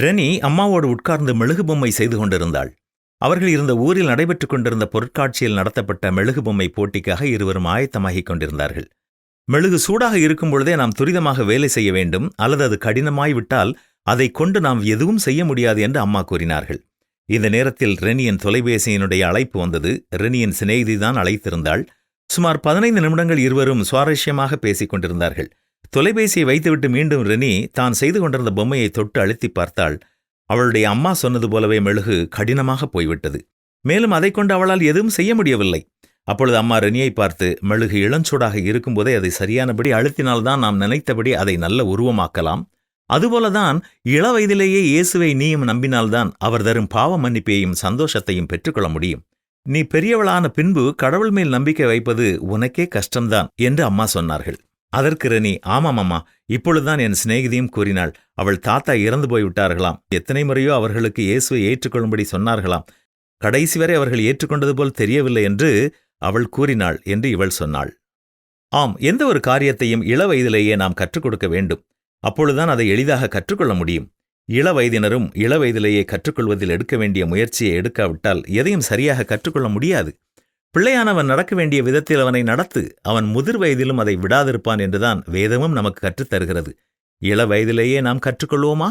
Rennie அம்மாவோடு உட்கார்ந்து மெழுகு பொம்மை செய்து கொண்டிருந்தாள். அவர்கள் இருந்த ஊரில் நடைபெற்றுக் கொண்டிருந்த பொருட்காட்சியில் நடத்தப்பட்ட மெழுகு பொம்மை போட்டிக்காக இருவரும் ஆயத்தமாகிக் கொண்டிருந்தார்கள். மெழுகு சூடாக இருக்கும் பொழுதே நாம் துரிதமாக வேலை செய்ய வேண்டும் அல்லது அது கடினமாய் விட்டால் அதை கொண்டு நாம் எதுவும் செய்ய முடியாது என்று அம்மா கூறினார்கள். இந்த நேரத்தில் ரெனியின் தொலைபேசியினுடைய அழைப்பு வந்தது. ரெனியின் சிநேகிதிதான் அழைத்திருந்தாள். சுமார் பதினைந்து நிமிடங்கள் இருவரும் சுவாரஸ்யமாக பேசிக் கொண்டிருந்தார்கள். தொலைபேசியை வைத்துவிட்டு மீண்டும் ரெனி தான் செய்து கொண்டிருந்த பொம்மையை தொட்டு அழுத்தி பார்த்தாள். அவளுடைய அம்மா சொன்னது போலவே மெழுகு கடினமாக போய்விட்டது. மேலும் அதைக் கொண்டு அவளால் எதுவும் செய்ய முடியவில்லை. அப்பொழுது அம்மா ரெனியை பார்த்து மெழுகு இளஞ்சூடாக இருக்கும்போதே அதை சரியானபடி அழுத்தினால்தான் நாம் நினைத்தபடி அதை நல்ல உருவமாக்கலாம். அதுபோலதான் இள வயதிலேயே இயேசுவை நீயும் நம்பினால்தான் அவர் தரும் பாவ மன்னிப்பையும் சந்தோஷத்தையும் பெற்றுக்கொள்ள முடியும். நீ பெரியவளான பின்பு கடவுள் மேல் நம்பிக்கை வைப்பது உனக்கே கஷ்டம்தான் என்று அம்மா சொன்னார்கள். அதற்கு ரணி ஆமாமாமா இப்பொழுதுதான் என் சிநேகிதியும் கூறினாள். அவள் தாத்தா இறந்து போய்விட்டார்களாம் எத்தனை முறையோ அவர்களுக்கு இயேசுவை ஏற்றுக்கொள்ளும்படி சொன்னார்களாம். கடைசி வரை அவர்கள் ஏற்றுக்கொண்டது போல் தெரியவில்லை என்று அவள் கூறினாள் என்று இவள் சொன்னாள். ஆம் எந்த ஒரு காரியத்தையும் இள வயதிலேயே நாம் கற்றுக் கொடுக்க வேண்டும். அப்பொழுதுதான் அதை எளிதாக கற்றுக்கொள்ள முடியும். இள வயதினரும் இள வயதிலேயே கற்றுக்கொள்வதில் எடுக்க வேண்டிய முயற்சியை எடுக்காவிட்டால் எதையும் சரியாக கற்றுக்கொள்ள முடியாது. பிள்ளையானவன் நடக்க வேண்டிய விதத்தில் அவனை நடத்து அவன் முதிர் வயதிலும் அதை விடாதிருப்பான் என்றுதான் வேதமும் நமக்கு கற்றுத் தருகிறது இள வயதிலேயே நாம் கற்றுக்கொள்வோமா?